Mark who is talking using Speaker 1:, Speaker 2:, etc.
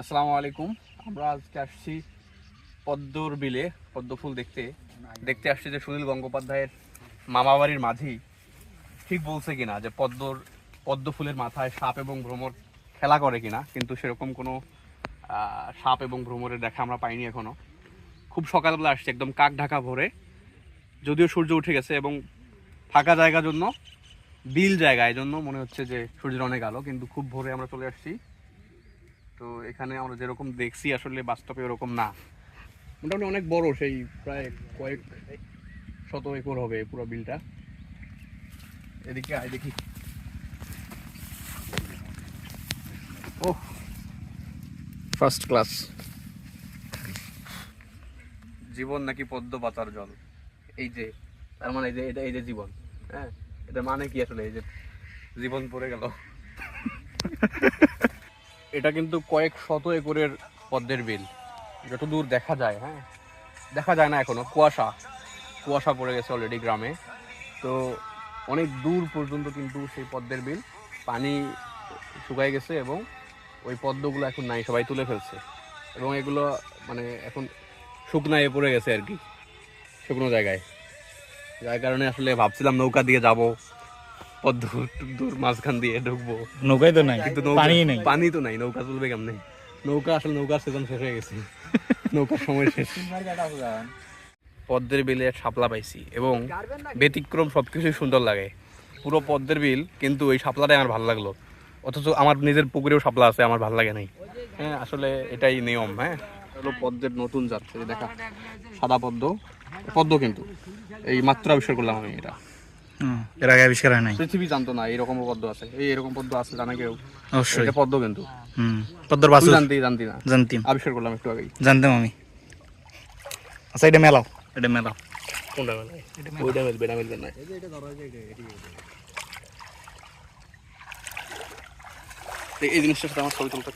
Speaker 1: আসসালামু আলাইকুম। আমরা আজকে আসছি পদ্মর বিলে, পদ্ম ফুল দেখতে। দেখতে আসছি যে সুনীল গঙ্গোপাধ্যায়ের মামা বাড়ির মাঝেই। ঠিক বলছে কিনা যে পদ্মর, পদ্ম ফুলের মাথায় সাপ এবং ভ্রমর খেলা করে কিনা, কিন্তু সেরকম কোনো সাপ এবং ভ্রমরের দেখা আমরা পাইনি এখনও খুব সকালবেলা আসছে, একদম কাক ঢাকা ভোরে। যদিও সূর্য উঠে গেছে এবং ফাঁকা জায়গার জন্য, বিল জায়গা এই জন্য মনে হচ্ছে যে সূর্যের অনেক আলো, কিন্তু খুব ভোরে আমরা চলে আসছি। তো এখানে আমরা যেরকম দেখছি আসলে বাস্তবে ওরকম না। মোটামুটি অনেক বড়, সেই প্রায় কয়েক শত একর হবে পুরো বিলটা। এদিকে আয় দেখি। ও ফার্স্ট ক্লাস জীবন নাকি পদ্ম পাতার জল। এই যে, তার মানে এই যে, এটা এই যে জীবন হ্যাঁ? এটা মানে কি আসলে? এই যে জীবন পড়ে গেল। এটা কিন্তু কয়েক শত একরের পদ্মের বিল। যত দূর দেখা যায় হ্যাঁ? দেখা যায় না এখনও। কুয়াশা। কুয়াশা পড়ে গেছে অলরেডি গ্রামে। তো অনেক দূর পর্যন্ত কিন্তু সেই পদ্মের বিল, পানি শুকায় গেছে এবং ওই পদ্মগুলো এখন নাই, সবাই তুলে ফেলছে। এবং এগুলো মানে এখন শুকনায় পড়ে গেছে আর কি, শুকনো জায়গায়। যার কারণে আসলে ভাবছিলাম নৌকা দিয়ে যাব। পদ্ম দূর মাঝখান দিয়ে ঢুকবো।
Speaker 2: নৌকাই তো নাই
Speaker 1: কিন্তু
Speaker 2: পানি নেই।
Speaker 1: পানি তো নাই নৌকা চলবে কেমনে? নৌকা আসলে নৌকার সিজন শেষ হয়ে গেছে। নৌকার সময় শেষ। পদ্মের বিলে শাপলা পাইছি এবং ব্যতিক্রম সবকিছুই সুন্দর লাগে। পুরো পদ্মের বিল কিন্তু ওই শাপলাটাই আমার ভালো লাগল। অথচ আমার নিজের পুকুরেও শাপলা আছে আমার ভালো লাগে নাই। হ্যাঁ আসলে এটাই নিয়ম হ্যাঁ? হলো পদ্মের নতুন এই দেখা সাদা পদ্ম। পদ্ম কিন্তু এই মাত্র আবিষ্কার করলাম আমি এটা।
Speaker 2: এর আগে আবিষ্কার হয় নাই?
Speaker 1: পৃথিবী জানতো না এরকম পদ্ম আছে। এই এরকম পদ্ম আছে জানা কেউ?
Speaker 2: অবশ্যই।
Speaker 1: এটা পদ্ম কিন্তু।
Speaker 2: হুম পদ্মর বাসু
Speaker 1: জানতি জানতি না।
Speaker 2: জানতাম
Speaker 1: আবিষ্কার করলাম একটু আগেই।
Speaker 2: জানতাম আমি। আচ্ছা এটা মেলাও। এটা মেলাও
Speaker 1: কোনটা মেলায় ওইটা মেলবে না মেলবে না। এই জিনিসটার সাথে আমার ছবি তুলতে